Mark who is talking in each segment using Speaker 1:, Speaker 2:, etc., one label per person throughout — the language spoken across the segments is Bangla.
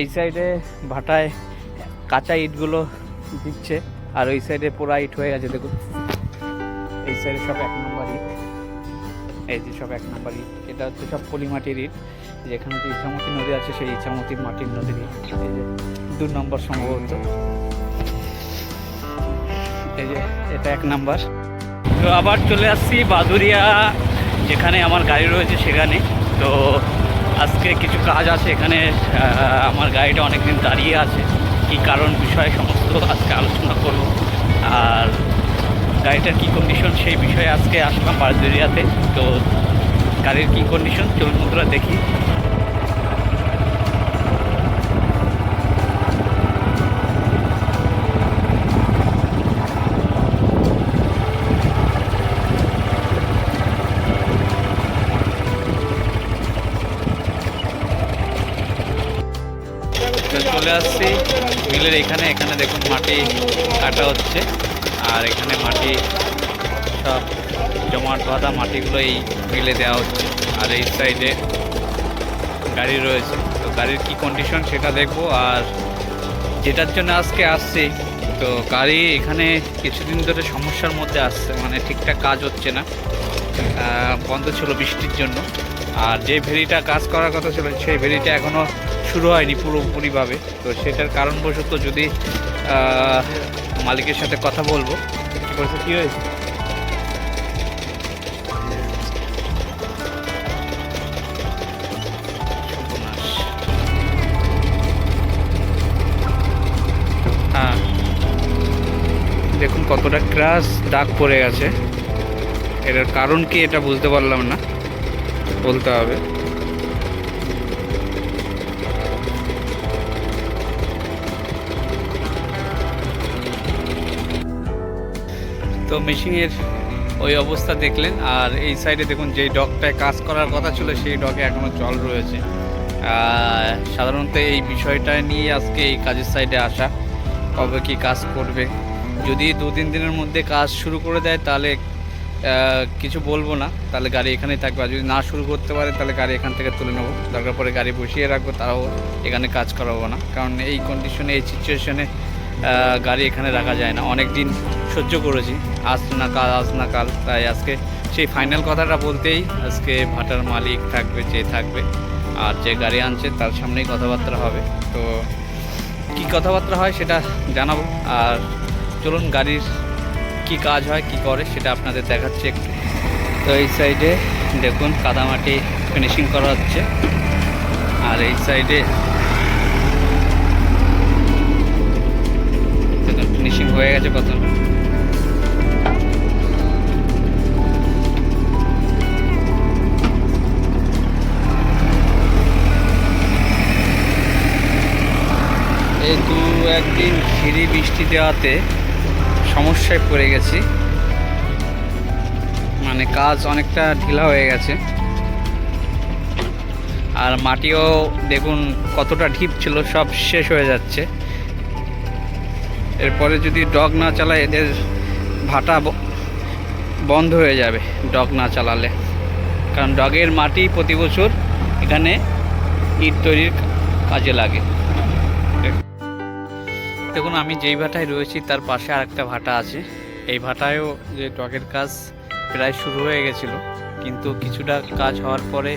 Speaker 1: এই সাইডে ভাটায় কাঁচা ইটগুলো দিচ্ছে, আর ওই সাইডে পোড়া ইট হয়ে গেছে, দেখুন। এই সাইডে সব এক নম্বর ইট। এই যে সব এক নম্বর ইট। এটা হচ্ছে সব পলিমাটির ইট, যেখানে যে ইছামতি নদী আছে, সেই ইছামতি মাটির নদীর ইট। এই যে দু নম্বর সম্ভবত। এই যে এটা এক নাম্বার। তো আবার চলে আসছি বাদুরিয়া, যেখানে আমার গাড়ি রয়েছে সেখানে। তো আজকে কিছু কাজ আছে, এখানে আমার গাড়িটা অনেকদিন দাঁড়িয়ে আছে। কি কারণ, বিষয়ে, সমস্ত আজকে আলোচনা করব। আর গাড়িটার কি কন্ডিশন সেই বিষয়ে আজকে আসলাম বাদুরিয়াতে তো গাড়ির কি কন্ডিশন চলুন দেখি। চলে আসছি মিলের এখানে। এখানে দেখুন মাটি কাটা হচ্ছে। আর এখানে মাটি সব জমাট বাঁধা মাটিগুলো এই মিলে দেওয়া হচ্ছে। আর এই সাইডে গাড়ি রয়েছে। তো গাড়ির কি কন্ডিশন সেটা দেখব। আর যেটার জন্য আজকে আসছি, তো গাড়ি এখানে কিছুদিন ধরে সমস্যার মধ্যে আসছে। মানে ঠিকঠাক কাজ হচ্ছে না। বন্ধ ছিল বৃষ্টির জন্য। আর যে ভেরিটা কাজ করার কথা ছিল, সেই ভেরিটা এখনও শুরু হয়নি পুরোপুরিভাবে। তো সেটার কারণবশত যদি মালিকের সাথে কথা বলব, কী হয়েছে? হ্যাঁ। দেখুন কতটা ক্রাশ দাগ পড়ে গেছে। এটার কারণ কি এটা বুঝতে পারলাম না। বলতে হবে। তো মেশিনের ওই অবস্থা দেখলেন, আর এই সাইডে দেখুন যেই ডকটায় কাজ করার কথা ছিল, সেই ডকে এখনও জল রয়েছে। সাধারণত এই বিষয়টা নিয়ে আজকে এই কাজের সাইডে আসা। কবে কি কাজ করবে? যদি দু তিন দিনের মধ্যে কাজ শুরু করে দেয়, তাহলে কিছু বলব না। তাহলে গাড়ি এখানেই থাকবে। আর যদি না শুরু করতে পারে, তাহলে গাড়ি এখান থেকে তুলে নেব। দরকার পরে গাড়ি বসিয়ে রাখব তারাও এখানে কাজ করাবো না। কারণ এই কন্ডিশনে এই সিচুয়েশনে গাড়ি এখানে রাখা যায় না। অনেক দিন সহ্য করেছি। আজ না কাল, আজ না কাল। তাই আজকে সেই ফাইনাল কথাটা বলতেই আজকে ভাটার মালিক থাকবে, যে থাকবে। আর যে গাড়ি আনছে, তার সামনেই কথাবার্তা হবে। তো কি কথাবার্তা হয় সেটা জানাব। আর চলুন গাড়ির কি কাজ হয়, কি করে, সেটা আপনাদের দেখাচ্ছে একটু। তো এই সাইডে দেখুন, কাদামাটি ফিনিশিং করা হচ্ছে। আর এই সাইডে দেখুন ফিনিশিং হয়ে গেছে কত এই দু একদিন ঝিরি বৃষ্টি দেওয়াতে সমস্যায় পড়ে গেছি। মানে কাজ অনেকটা ঢিলা হয়ে গেছে। আর মাটিও দেখুন কতটা ঢিপ ছিল, সব শেষ হয়ে যাচ্ছে। এরপরে যদি ডগ না চালায়, এদের ভাটা বন্ধ হয়ে যাবে ডগ না চালালে। কারণ ডগের মাটি প্রতি বছর এখানে ইট তৈরির কাজে লাগে। দেখুন, আমি যেই ভাটায় রয়েছি, তার পাশে আরেকটা ভাটা আছে। এই ভাটায়ও যে ডগের কাজ প্রায় শুরু হয়ে গেছিল, কিন্তু কিছুটা কাজ হওয়ার পরে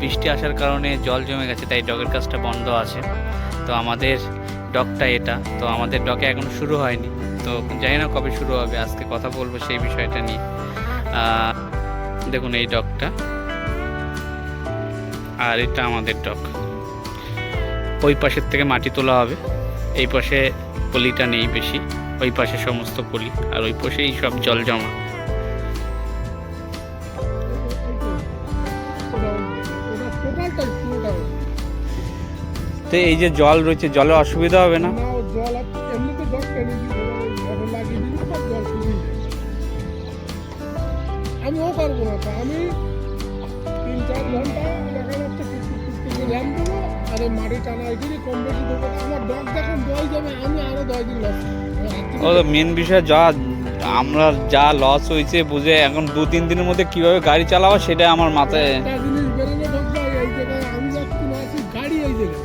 Speaker 1: বৃষ্টি আসার কারণে জল জমে গেছে, তাই ডগের কাজটা বন্ধ আছে। তো আমাদের ডকটা এটা, তো আমাদের ডকে এখনও শুরু হয়নি। তো জানি না কবে শুরু হবে, আজকে কথা বলব সেই বিষয়টা নিয়ে। দেখুন এই ডকটা আর এটা আমাদের ডক ওই পাশের থেকে মাটি তোলা হবে। এই পাশে পলিটা নেই বেশি ওই পাশে সমস্ত পলি আর ওই পাশেই সব জল জমা তো এই যে জল রয়েছে জলে অসুবিধা হবে না।
Speaker 2: আমি ও পারব না তা আমি তিন চার ঘণ্টা ল্যাম দেবো আর এই মাটি টানা কম বেশি দেবো। আমার যখন জল যাবে আমি আরও দশ দিন লস
Speaker 1: ও তো মেন বিষয় যা আমরা যা লস হয়েছে বুঝে এখন দু তিন দিনের মধ্যে কীভাবে গাড়ি চালাবো সেটা আমার মাথায়
Speaker 2: জিনিস বেরোনো ঢুকবে এই জায়গায় আমি যাচ্ছি না আছি গাড়ি এই জায়গায়।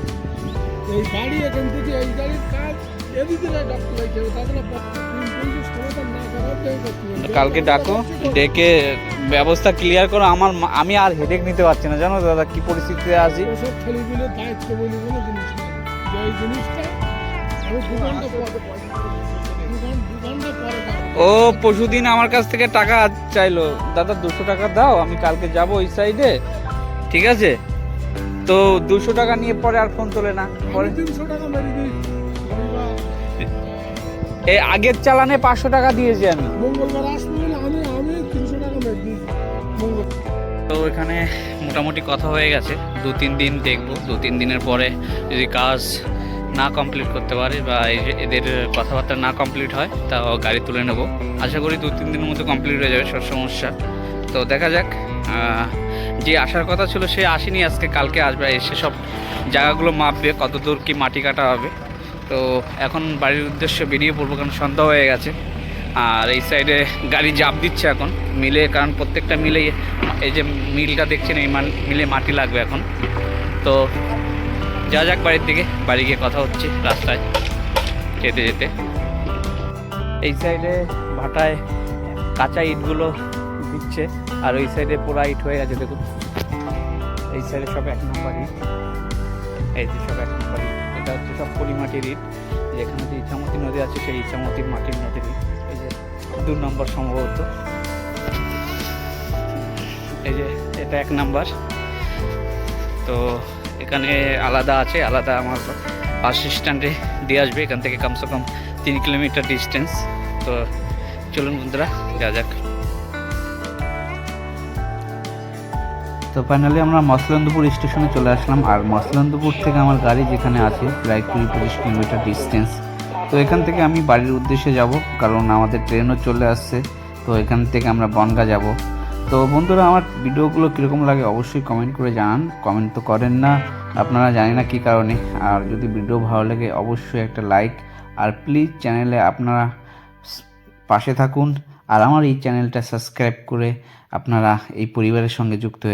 Speaker 2: এই বাড়ি এখান থেকে এই গাড়ির কাজ এদিকে ডাক্তার লাগতে
Speaker 1: কালকে ডাকো ডেকে ব্যবস্থা ক্লিয়ার করো। আমার আমি আর হেডেক নিতে পারছি না। জানো দাদা কি পরিস্থিতিতে আছি। ও পরশুদিন আমার কাছ থেকে টাকা চাইলো। দাদা দুশো টাকা দাও আমি কালকে যাব ওই সাইডে ঠিক আছে? তো দুশো টাকা নিয়ে পরে আর ফোন তোলে না। পরে
Speaker 2: তিনশো টাকা
Speaker 1: এই আগের চালানে পাঁচশো টাকা দিয়েছি আমি তো এখানে মোটামুটি কথা হয়ে গেছে। দু তিন দিন দেখব। দু তিন দিনের পরে যদি কাজ না কমপ্লিট করতে পারে বা এদের কথাবার্তা না কমপ্লিট হয় তা গাড়ি তুলে নেব। আশা করি দু তিন দিনের মধ্যে কমপ্লিট হয়ে যাবে সব সমস্যা। তো দেখা যাক যে আসার কথা ছিল সে আসেনি আজকে কালকে আসবে। এসে সব জায়গাগুলো মাপবে কত দূর কি মাটি কাটা হবে। তো এখন বাড়ির উদ্দেশ্যে বেরিয়ে পড়ব কারণ সন্ধ্যা হয়ে গেছে। আর এই সাইডে গাড়ি জাপ দিচ্ছে এখন, মিলে, কারণ প্রত্যেকটা মিলে এই যে মিলটা দেখছেন, এই মিলে মাটি লাগবে এখন। তো যা যাক বাড়ির দিকে, বাড়ি গিয়ে কথা হচ্ছে রাস্তায় যেতে যেতে। এই সাইডে ভাটায় কাঁচা ইটগুলো দিচ্ছে, আর ওই সাইডে পোড়া ইট হয়ে গেছে, দেখুন। এই সাইডে সব এক নম্বর ইট। এই যে সব এক নম্বর ইট। এটা হচ্ছে সব পলিমাটির ইট যেখানে যে ইচ্ছামতি নদী আছে, সেই ইচ্ছামতি মাটির নদীর ইট। এই যে দু নম্বর সম্ভবত। এই যে এটা এক নাম্বার। তো এখানে আলাদা আছে, আলাদা আমার বাস স্ট্যান্ডে দিয়ে আসবে। এখান থেকে কমসে কম তিন কিলোমিটার ডিস্টেন্স তো চলুন বন্ধুরা যা যাক। তো ফাইনালি আমরা মসলন্দপুর স্টেশনে চলে আসলাম। আর মসলন্দপুর থেকে আমার গাড়ি যেখানে আছে, প্রায় কুড়ি পঁচিশ কিলোমিটার ডিস্টেন্স তো এখান থেকে আমি বাড়ির উদ্দেশ্যে যাব, কারণ আমাদের ট্রেনও চলে আসছে। তো এখান থেকে আমরা বনগা যাব। তো বন্ধুরা, আমার ভিডিওগুলো কীরকম লাগে অবশ্যই কমেন্ট করে জানান। কমেন্ট তো করেন না, আপনারা জানি না কী কারণে। আর যদি ভিডিও ভালো লাগে, অবশ্যই একটা লাইক আর প্লিজ চ্যানেলে আপনারা পাশে থাকুন। আর আমার এই চ্যানেলটা সাবস্ক্রাইব করে আপনারা এই পরিবারের সঙ্গে যুক্ত হয়ে